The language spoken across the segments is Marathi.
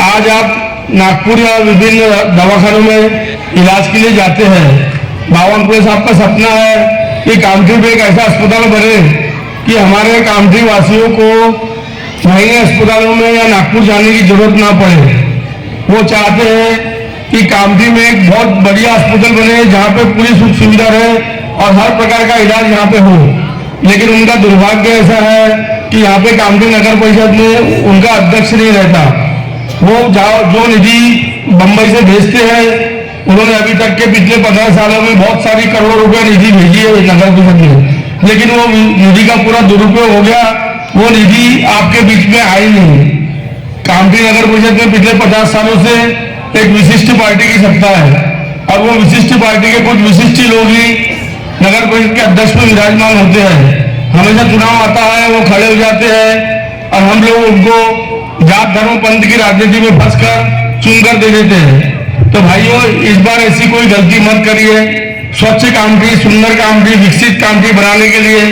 आज आप नागपुर या विभिन्न दवाखानों में इलाज के लिए जाते हैं। बावनकुले साहब का सपना है कि कामठी में एक ऐसा अस्पताल बने कि हमारे कामठी वासियों को महँगे अस्पतालों में या नागपुर जाने की ज़रूरत ना पड़े। वो चाहते हैं कि कामठी में एक बहुत बढ़िया अस्पताल बने जहाँ पे पूरी सुख सुविधा रहे और हर प्रकार का इलाज यहाँ पे हो। लेकिन उनका दुर्भाग्य ऐसा है कि यहाँ पे कामठी नगर परिषद में उनका अध्यक्ष नहीं रहता। वो जाओ, जो निधि बम्बई से भेजते हैं, उन्होंने अभी तक के पिछले पंद्रह सालों में बहुत सारी करोड़ों रुपए निधि भेजी है नगर परिषद में। लेकिन वो निधि का पूरा दुरुपयोग हो गया, वो निधि आपके बीच में आई नहीं। कामठी नगर परिषद में पिछले पचास सालों से एक विशिष्ट पार्टी की सत्ता है। और वो विशिष्ट पार्टी के कुछ विशिष्ट लोग ही नगर परिषद के अध्यक्ष में विराजमान होते हैं। हमेशा चुनाव आता है, वो खड़े हो जाते हैं और हम लोग उनको जात धर्म पंथ की राजनीति में फंस कर चुनकर दे देते हैं। तो भाइयों, इस बार ऐसी कोई गलती मत करिए। स्वच्छ कामठी सुंदर कामठी विकसित कामठी बनाने के लिए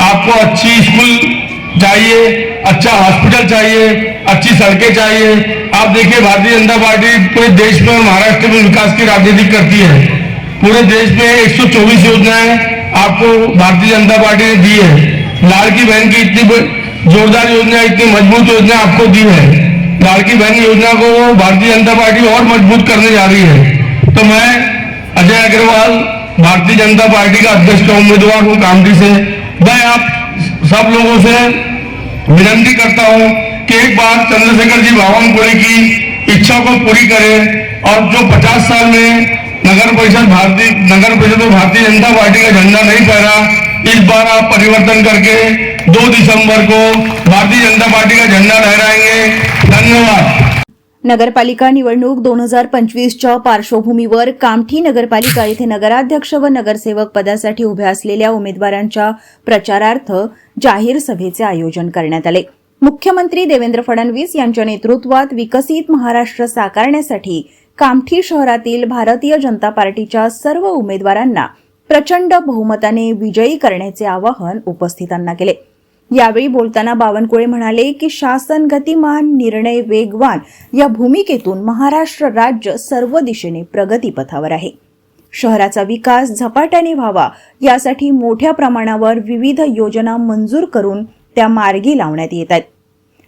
आपको अच्छी स्कूल चाहिए अच्छा हॉस्पिटल चाहिए, अच्छी सड़कें चाहिए। आप देखिए, भारतीय जनता पार्टी पूरे देश में महाराष्ट्र में विकास की राजनीति करती है। पूरे देश में 124 योजनाएँ आपको भारतीय जनता पार्टी ने दी है। लाड़की बहन की इतनी जोरदार योजना, इतनी मज़बूत योजना आपको दी है। लाड़की बहन योजना को भारतीय जनता पार्टी और मज़बूत करने जा रही है। तो मैं अजय अग्रवाल, भारतीय जनता पार्टी का अध्यक्ष का उम्मीदवार हूँ कामठी से। मैं आप सब लोगों से विनती करता हूँ कि एक बार चंद्रशेखर जी बावनकुळे की इच्छा को पूरी करें और जो 50 साल में नगर परिषद भारतीय, नगर परिषद में भारतीय जनता पार्टी का झंडा नहीं फहरा, इस बार आप परिवर्तन करके दो दिसंबर को भारतीय जनता पार्टी का झंडा लहराएंगे। धन्यवाद। नगरपालिका निवडणूक दोन हजार पंचवीसच्या पार्श्वभूमीवर कामठी नगरपालिका येथे नगराध्यक्ष व नगरसेवक पदासाठी उभ्या असलेल्या उमेदवारांच्या प्रचारार्थ जाहीर सभेचे आयोजन करण्यात आले. मुख्यमंत्री देवेंद्र फडणवीस यांच्या नेतृत्वात विकसित महाराष्ट्र साकारण्यासाठी कामठी शहरातील भारतीय जनता पार्टीच्या सर्व उमेदवारांना प्रचंड बहुमताने विजयी करण्याचे आवाहन उपस्थितांना केले. यावेळी बोलताना बावनकुळे म्हणाले की शासन गतिमान निर्णय वेगवान. या भूमिकेतून महाराष्ट्र राज्य सर्व दिशेने प्रगतीपथावर आहे. शहराचा विकास झपाट्याने व्हावा यासाठी मोठ्या प्रमाणावर विविध योजना मंजूर करून त्या मार्गी लावण्यात येत आहेत.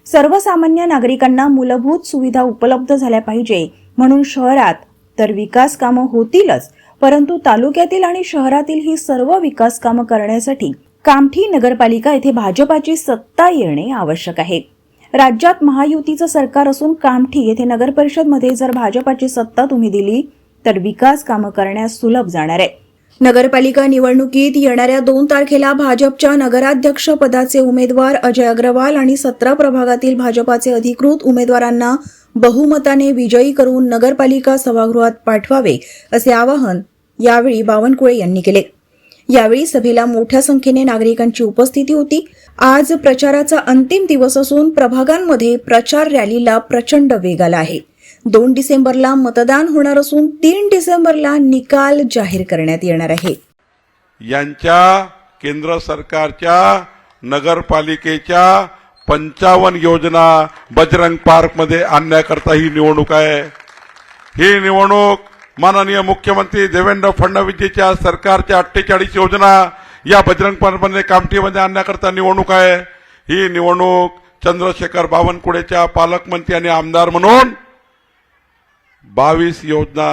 सर्वसामान्य नागरिकांना मूलभूत सुविधा उपलब्ध झाल्या पाहिजे. म्हणून शहरात तर विकास कामं होतीलच परंतु तालुक्यातील आणि शहरातील ही सर्व विकास कामं करण्यासाठी कामठी नगरपालिका येथे भाजपाची सत्ता येणे आवश्यक आहे. राज्यात महायुतीचं सरकार असून कामठी येथे नगरपरिषदमध्ये जर भाजपाची सत्ता तुम्ही दिली तर विकास कामं करण्यास सुलभ जाणार आहे. नगरपालिका निवडणुकीत येणाऱ्या दोन तारखेला भाजपच्या नगराध्यक्ष पदाचे उमेदवार अजय अग्रवाल आणि सतरा प्रभागातील भाजपाचे अधिकृत उमेदवारांना बहुमताने विजयी करून नगरपालिका सभागृहात पाठवावे असे आवाहन यावेळी बावनकुळे यांनी केले. यावेळी सभेला मोठ्या संख्येने नागरिकांची उपस्थिती होती. आज प्रचाराचा अंतिम दिवस असून प्रभागांमध्ये प्रचार रॅलीला प्रचंड वेग आला आहे. दोन डिसेंबरला मतदान होणार असून तीन डिसेंबरला निकाल जाहीर करण्यात येणार आहे. यांच्या केंद्र सरकारच्या नगरपालिकेच्या पंचावन्न योजना बजरंग पार्कमध्ये आणण्याकरता ही निवडणूक आहे. ही निवडणूक माननीय मुख्यमंत्री देवेंद्र फडणवीसजीच्या सरकारच्या अठ्ठेचाळीस योजना या बजरंग पार्कमध्ये कामठीमध्ये आणण्याकरता निवडणूक आहे. ही निवडणूक चंद्रशेखर बावनकुळेच्या पालकमंत्री आणि आमदार म्हणून बावीस योजना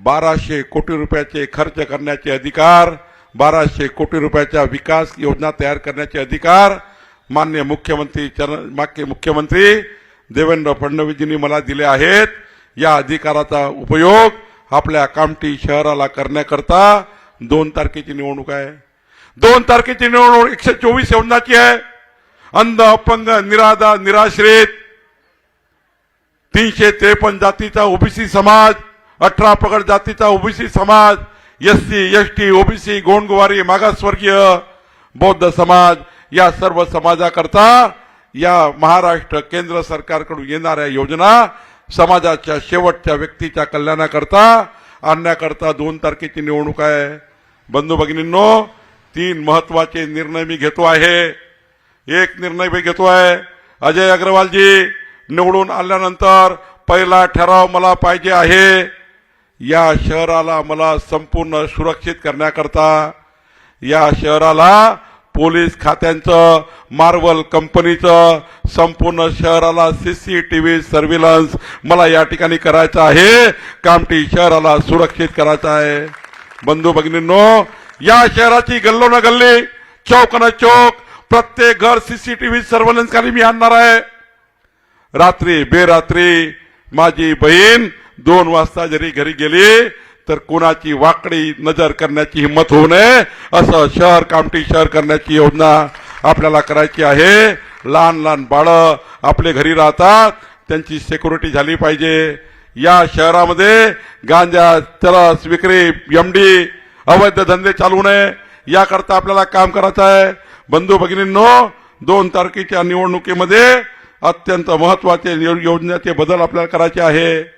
बाराशे कोटी रुपयाचे खर्च करण्याचे अधिकार बाराशे कोटी रुपयाच्या विकास योजना तयार करण्याचे अधिकार मान्य मुख्यमंत्री चरण मागे मुख्यमंत्री देवेंद्र फडणवीसजींनी मला दिले आहेत. या अधिकाराचा उपयोग आपल्या कामठी शहराला करण्याकरता दोन तारखेची निवडणूक आहे. दोन तारखेची निवडणूक एकशे चोवीस योजनाची आहे. अंध अपंग निराधा निराश्रित तीनशे त्रेपन्न जातीचा ओबीसी समाज अठरा पगड जातीचा ओबीसी समाज एससी सी टी ओबीसी गोंडगुवारी मागासवर्गीय बौद्ध समाज या सर्व समाजाकरता या महाराष्ट्र केंद्र सरकारकडून येणाऱ्या योजना समाजाच्या शेवटच्या व्यक्तीच्या कल्याणाकरता आणण्याकरता दोन तारखेची निवडणूक आहे. बंधू भगिनींनो तीन महत्त्वाचे निर्णय मी घेतो आहे. एक निर्णय मी घेतो आहे. अजय अग्रवालजी निवडून आल्यानंतर पहिला ठराव मला पाहिजे आहे. या शहराला मला संपूर्ण सुरक्षित करण्याकरता या शहराला पोलीस खात्यांचं मार्वल कंपनीचं संपूर्ण शहराला सीसीटीव्ही सर्व्हिलन्स मला या ठिकाणी करायचं आहे. कामठी शहराला सुरक्षित करायचं आहे. बंधू भगिनींनो या शहराची गल्लो न गल्ली चौक न चौक प्रत्येक घर सीसीटीव्ही सर्व्हिलन्स खाली मी आणणार आहे. रात्री बेरात्री माझी बहीण दोन वाजता जरी घरी गेली तर कुणाची वाकडी नजर करण्याची हिंमत होऊ नये असं शहर कामठी शहर करण्याची योजना आपल्याला करायची आहे. लहान लहान बाळं आपले घरी राहतात त्यांची सिक्युरिटी झाली पाहिजे. या शहरामध्ये गांजा चरस विक्री एमडी अवैध धंदे चालू नये. याकरता आपल्याला काम करायचं आहे. बंधू भगिनींनो दोन तारखेच्या निवडणुकीमध्ये अत्यंत महत्त्वाचे योजनेचे बदल आपल्याला करायचे आहे.